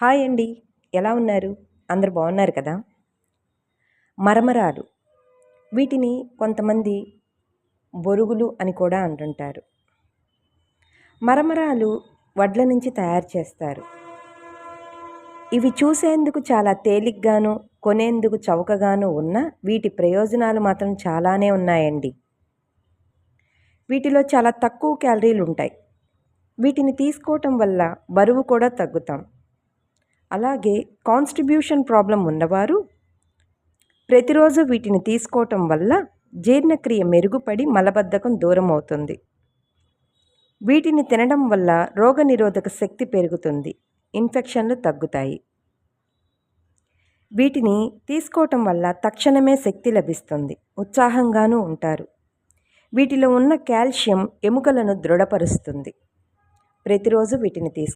Hi అండి. ఎలా ఉన్నారు? అందరు బాగున్నారు కదా? మరమరాలు. వీటిని కొంతమంది బొరుగులు అని కూడా అంటుంటారు. మరమరాలు వడ్ల నుంచి తయారు చేస్తారు. ఇవి చూసేందుకు చాలా తేలిగ్గాను కొనేందుకు చౌకగాను ఉన్న వీటి ప్రయోజనాలు మాత్రం చాలానే ఉన్నాయండి. వీటిలో చాలా తక్కువ క్యాలరీలు ఉంటాయి వీటిని తీసుకోవటం వల్ల బరువు కూడా తగ్గుతాం. అలాగే కాన్స్టిబ్యూషన్ ప్రాబ్లం ఉన్నవారు ప్రతిరోజు వీటిని తీసుకోవటం వల్ల జీర్ణక్రియ మెరుగుపడి మలబద్ధకం దూరం అవుతుంది. వీటిని తినడం వల్ల రోగనిరోధక శక్తి పెరుగుతుంది. ఇన్ఫెక్షన్లు తగ్గుతాయి. వీటిని తీసుకోవటం వల్ల తక్షణమే శక్తి లభిస్తుంది. ఉత్సాహంగానూ ఉంటారు. వీటిలో ఉన్న కాల్షియం ఎముకలను దృఢపరుస్తుంది. ప్రతిరోజు వీటిని తీసు